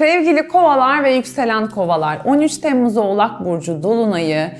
Sevgili kovalar ve yükselen kovalar 13 Temmuz Oğlak Burcu Dolunay'ı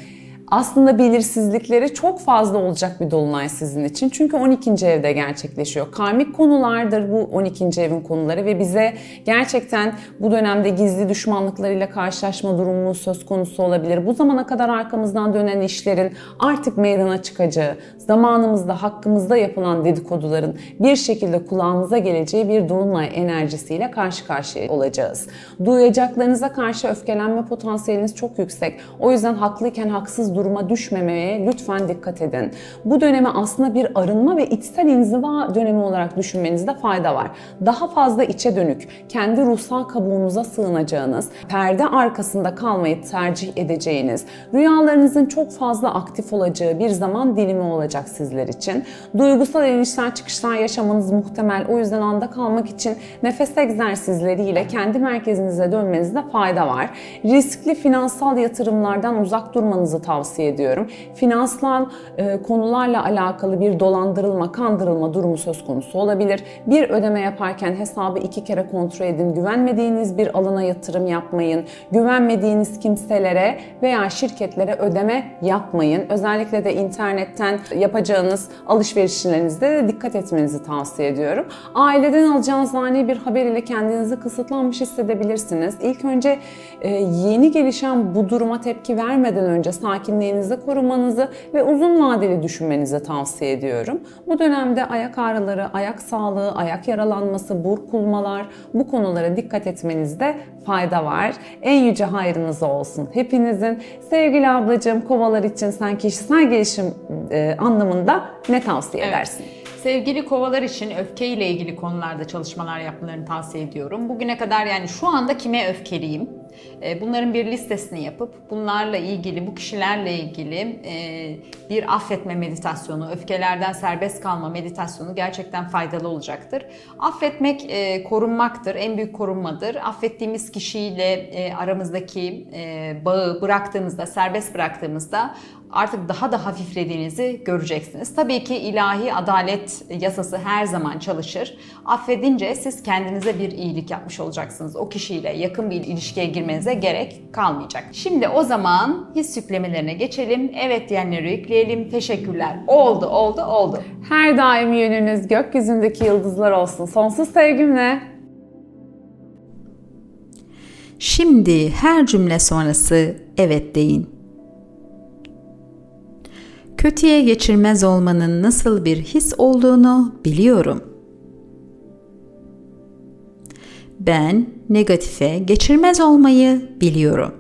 aslında belirsizlikleri çok fazla olacak bir dolunay sizin için. Çünkü 12. evde gerçekleşiyor. Karmik konulardır bu 12. evin konuları ve bize gerçekten bu dönemde gizli düşmanlıklarıyla karşılaşma durumu söz konusu olabilir. Bu zamana kadar arkamızdan dönen işlerin artık meydana çıkacağı, zamanımızda hakkımızda yapılan dedikoduların bir şekilde kulağımıza geleceği bir dolunay enerjisiyle karşı karşıya olacağız. Duyacaklarınıza karşı öfkelenme potansiyeliniz çok yüksek. O yüzden haklıyken haksız duruma düşmemeye lütfen dikkat edin. Bu dönemi aslında bir arınma ve içsel inziva dönemi olarak düşünmenizde fayda var. Daha fazla içe dönük, kendi ruhsal kabuğunuza sığınacağınız, perde arkasında kalmayı tercih edeceğiniz, rüyalarınızın çok fazla aktif olacağı bir zaman dilimi olacak sizler için. Duygusal inişler çıkışlar yaşamanız muhtemel. O yüzden anda kalmak için nefes egzersizleriyle kendi merkezinize dönmenizde fayda var. Riskli finansal yatırımlardan uzak durmanızı tavsiye ediyorum. Finansal e, konularla alakalı bir dolandırılma, kandırılma durumu söz konusu olabilir. Bir ödeme yaparken hesabı iki kere kontrol edin. Güvenmediğiniz bir alana yatırım yapmayın. Güvenmediğiniz kimselere veya şirketlere ödeme yapmayın. Özellikle de internetten yapacağınız alışverişlerinizde de dikkat etmenizi tavsiye ediyorum. Aileden alacağınız ani bir haber ile kendinizi kısıtlanmış hissedebilirsiniz. İlk önce e, yeni gelişen bu duruma tepki vermeden önce sakinliğinizi korumanızı ve uzun vadeli düşünmenizi tavsiye ediyorum. Bu dönemde ayak ağrıları, ayak sağlığı, ayak yaralanması, burkulmalar bu konulara dikkat etmenizde fayda var. En yüce hayrınız olsun hepinizin. Sevgili ablacığım kovalar için sen kişisel gelişim e, anlamında ne tavsiye edersin? Sevgili kovalar için öfke ile ilgili konularda çalışmalar yapmalarını tavsiye ediyorum. Bugüne kadar yani şu anda kime öfkeliyim? E, Bunların bir listesini yapıp bunlarla ilgili, bu kişilerle ilgili e, bir affetme meditasyonu, öfkelerden serbest kalma meditasyonu gerçekten faydalı olacaktır. Affetmek e, korunmaktır, en büyük korunmadır. Affettiğimiz kişiyle aramızdaki bağı bıraktığımızda, serbest bıraktığımızda artık daha da hafiflediğinizi göreceksiniz. Tabii ki ilahi adalet yasası her zaman çalışır. Affedince siz kendinize bir iyilik yapmış olacaksınız. O kişiyle yakın bir ilişkiye girmenize gerek kalmayacak. Şimdi o zaman his yüklemelerine geçelim. Evet diyenleri yükleyelim. Teşekkürler. Oldu, oldu, oldu. Her daim yönünüz gökyüzündeki yıldızlar olsun. Sonsuz sevgimle. Şimdi her cümle sonrası evet deyin. Kötüye geçirmez olmanın nasıl bir his olduğunu biliyorum. Ben negatife geçirmez olmayı biliyorum.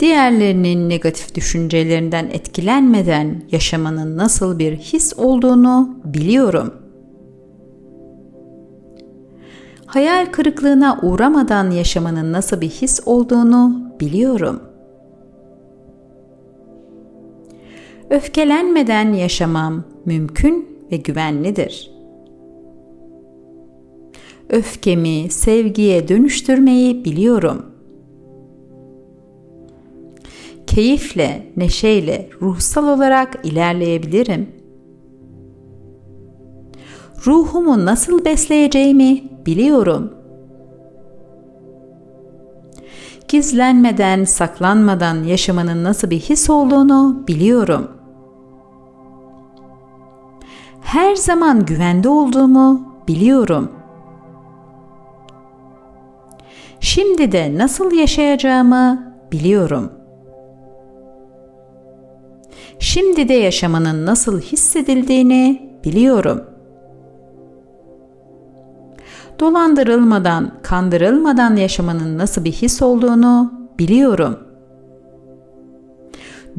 Diğerlerinin negatif düşüncelerinden etkilenmeden yaşamanın nasıl bir his olduğunu biliyorum. Hayal kırıklığına uğramadan yaşamanın nasıl bir his olduğunu biliyorum. Öfkelenmeden yaşamam mümkün ve güvenlidir. Öfkemi sevgiye dönüştürmeyi biliyorum. Keyifle, neşeyle ruhsal olarak ilerleyebilirim. Ruhumu nasıl besleyeceğimi biliyorum. Gizlenmeden, saklanmadan yaşamanın nasıl bir his olduğunu biliyorum. Her zaman güvende olduğumu biliyorum. Şimdi de nasıl yaşayacağımı biliyorum. Şimdi de yaşamanın nasıl hissedildiğini biliyorum. Dolandırılmadan, kandırılmadan yaşamanın nasıl bir his olduğunu biliyorum.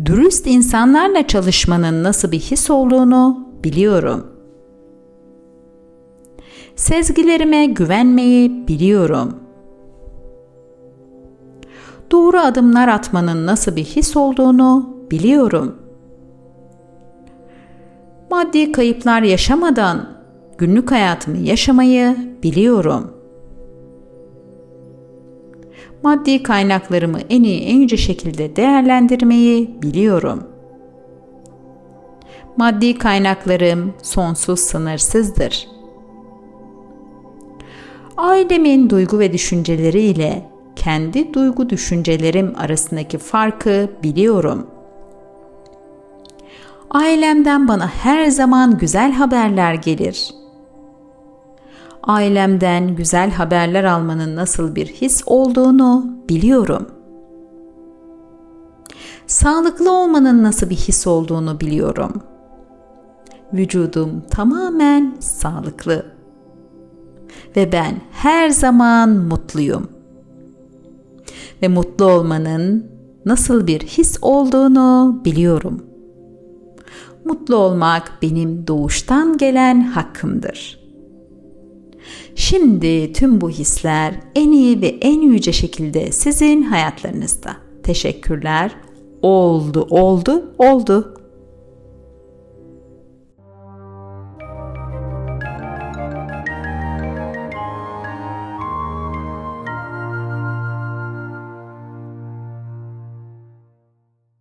Dürüst insanlarla çalışmanın nasıl bir his olduğunu biliyorum. Sezgilerime güvenmeyi biliyorum. Doğru adımlar atmanın nasıl bir his olduğunu biliyorum. Maddi kayıplar yaşamadan günlük hayatımı yaşamayı biliyorum. Maddi kaynaklarımı en iyi en yüce şekilde değerlendirmeyi biliyorum. Maddi kaynaklarım sonsuz sınırsızdır. Ailemin duygu ve düşünceleri ile kendi duygu düşüncelerim arasındaki farkı biliyorum. Ailemden bana her zaman güzel haberler gelir. Ailemden güzel haberler almanın nasıl bir his olduğunu biliyorum. Sağlıklı olmanın nasıl bir his olduğunu biliyorum. Vücudum tamamen sağlıklı ve ben her zaman mutluyum. Ve mutlu olmanın nasıl bir his olduğunu biliyorum. Mutlu olmak benim doğuştan gelen hakkımdır. Şimdi tüm bu hisler en iyi ve en yüce şekilde sizin hayatlarınızda. Teşekkürler. Oldu, oldu, oldu.